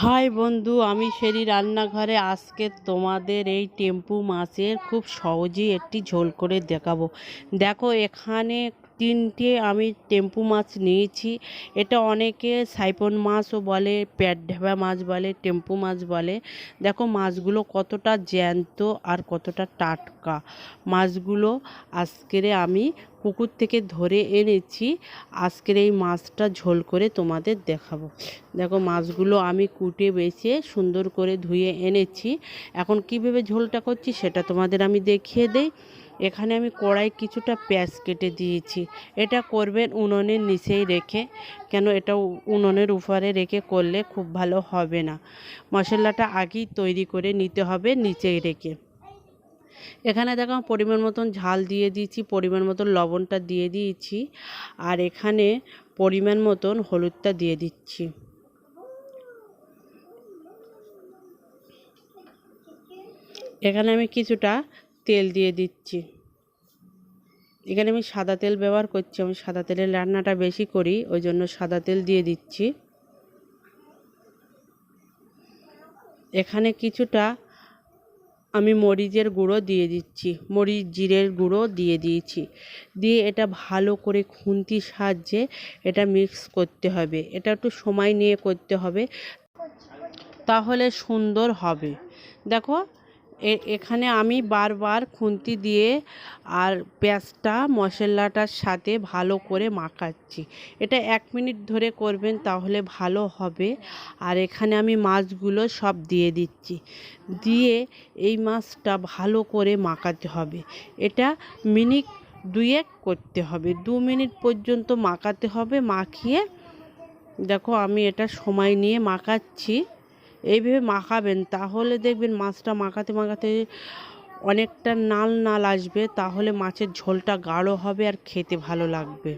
High বন্ধু, আমি সেরি রান্নাঘরে আজকে তোমাদের এই টেম্পু মাছের খুব সহজেই একটি ঝোল করে দেখাবো। দেখো, এখানে তিনটে আমি টেম্পু মাছ নিয়েছি। এটা অনেকে সাইপন মাছও বলে পেট ঢেবা মাছ বলে, টেম্পু মাছ বলে। দেখো মাছগুলো কতটা জ্যান্ত আর কতটা টাটকা। মাছগুলো আজকের আমি পুকুর থেকে ধরে এনেছি। আজকের এই মাছটা ঝোল করে তোমাদের দেখাবো। দেখো মাছগুলো আমি কুটে বেছে সুন্দর করে ধুয়ে এনেছি। এখন কীভাবে ঝোলটা করছি সেটা তোমাদের আমি দেখিয়ে দেই। এখানে আমি কড়াই কিছুটা পেঁয়াজ কেটে দিয়েছি। এটা করবেন উনুনের নিচেই রেখে, কেন এটা উনুনের উপরে রেখে করলে খুব ভালো হবে না। মশলাটা আগেই তৈরি করে নিতে হবে নিচেই রেখে। এখানে দেখো আমি পরিমাণ মতন ঝাল দিয়ে দিয়েছি, পরিমাণ মতন লবণটা দিয়ে দিয়েছি, আর এখানে পরিমাণ মতন হলুদটা দিয়ে দিচ্ছি। এখানে আমি কিছুটা তেল দিয়ে দিচ্ছি। এখানে আমি সাদা তেল ব্যবহার করছি। আমি সাদা তেলের রান্নাটা বেশি করি ওই জন্য সাদা তেল দিয়ে দিচ্ছি। এখানে কিছুটা আমি মরিচের গুঁড়ো দিয়ে দিচ্ছি। মরিচ, জিরের গুঁড়ো দিয়ে দিয়েছি। দিয়ে এটা ভালো করে খুন্তির সাহায্যে এটা মিক্স করতে হবে। এটা একটু সময় নিয়ে করতে হবে। তাহলে সুন্দর হবে। দেখো এখানে আমি বারবার খুন্তি দিয়ে আর পেঁয়াজটা, মশলাটার সাথে ভালো করে মাখাচ্ছি। এটা এক মিনিট ধরে করবেন তাহলে ভালো হবে। আর এখানে আমি মাছগুলো সব দিয়ে দিচ্ছি। দিয়ে এই মাছটা ভালো করে মাখাতে হবে। এটা মিনিট দুয়েক করতে হবে। দু মিনিট পর্যন্ত মাখাতে হবে। মাখিয়ে দেখো আমি এটা সময় নিয়ে মাখাচ্ছি। এইভাবে মাখাবেন, তাহলে দেখবেন মাছটা মাখাতে মাখাতে অনেকটা নাল নাল আসবে, তাহলে মাছের ঝোলটা গাঢ় হবে আর খেতে ভালো লাগবে।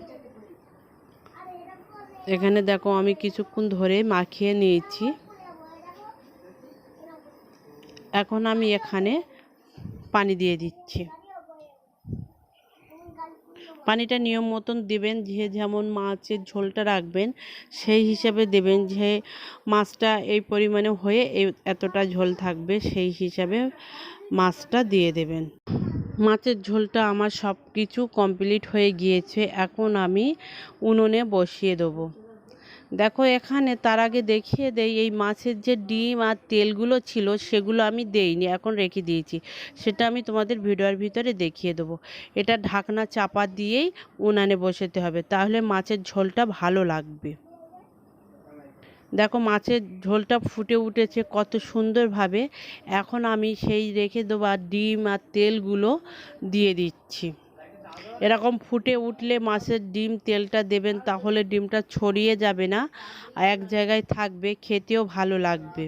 এখানে দেখো আমি কিছুক্ষণ ধরে মাখিয়ে নিয়েছি। এখন আমি এখানে পানি দিয়ে দিচ্ছি। পানিটা নিয়ম মতন দেবেন, যে যেমন মাছের ঝোলটা রাখবেন, সেই হিসাবে দেবেন যে মাছটা এই পরিমাণে হয়ে এতটা ঝোল থাকবে, সেই হিসাবে মাছটা দিয়ে দেবেন। মাছের ঝোলটা আমার সব কিছু কমপ্লিট হয়ে গিয়েছে, এখন আমি উনুনে বসিয়ে দেবো। দেখো এখানে তার আগে দেখিয়ে দেই, এই মাছের যে ডিম আর তেলগুলো ছিল সেগুলো আমি দেইনি, এখন রেখে দিয়েছি। সেটা আমি তোমাদের ভিডিওর ভিতরে দেখিয়ে দেবো। এটা ঢাকনা চাপা দিয়েই উনানে বসাতে হবে, তাহলে মাছের ঝোলটা ভালো লাগবে। দেখো মাছের ঝোলটা ফুটে উঠেছে কত সুন্দরভাবে। এখন আমি সেই রেখে দেওয়া ডিম আর তেলগুলো দিয়ে দিচ্ছি। এরকম ফুটে উঠলে মাছের ডিম তেলটা দেবেন তাহলে ডিমটা ছড়িয়ে যাবে না এক জায়গায় থাকবে, খেতেও ভালো লাগবে।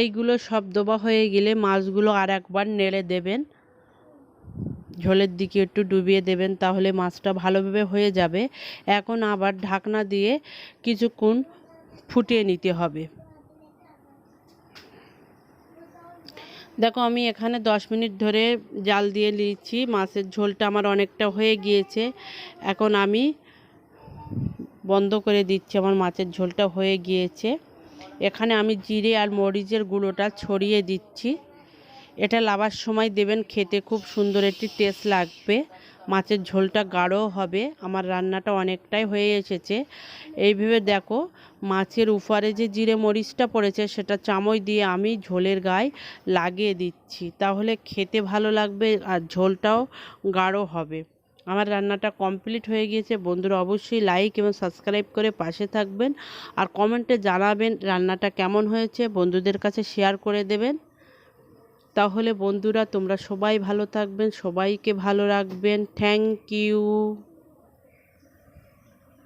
এইগুলো সব দোবা হয়ে গেলে মাছগুলো আর একবার নেড়ে দেবেন। ঝোলের দিকে একটু ডুবিয়ে দেবেন তাহলে মাছটা ভালোভাবে হয়ে যাবে। এখন আবার ঢাকনা দিয়ে কিছুক্ষণ ফুটিয়ে নিতে হবে। দেখো, আমি এখানে দশ মিনিট ধরে জাল দিয়ে নিয়েছি। মাছের ঝোলটা আমার অনেকটা হয়ে গিয়েছে। এখন আমি বন্ধ করে দিচ্ছি, আমার মাছের ঝোলটা হয়ে গিয়েছে। এখানে আমি জিরে আর মরিচের গুঁড়োটা ছড়িয়ে দিচ্ছি। এটা লাবার সময় দেবেন, খেতে খুব সুন্দর, একটি টেস্ট লাগবে। মাছের ঝোলটা গাঢ় হবে, আমার রান্নাটা অনেকটাই হয়ে এসেছে। এইভাবে দেখো, মাছের উপরে যে জিরে মরিচটা পড়েছে, সেটা চামচ দিয়ে আমি ঝোলের গায়ে লাগিয়ে দিচ্ছি। তাহলে খেতে ভালো লাগবে আর ঝোলটাও গাঢ় হবে। আমার রান্নাটা কমপ্লিট হয়ে গিয়েছে। বন্ধুরা, অবশ্যই লাইক এবং সাবস্ক্রাইব করে পাশে থাকবেন। আর কমেন্টে জানাবেন রান্নাটা কেমন হয়েছে। বন্ধুদের কাছে শেয়ার করে দেবেন। তাহলে বন্ধুরা তোমরা সবাই ভালো থাকবেন সবাইকে ভালো রাখবেন। Thank you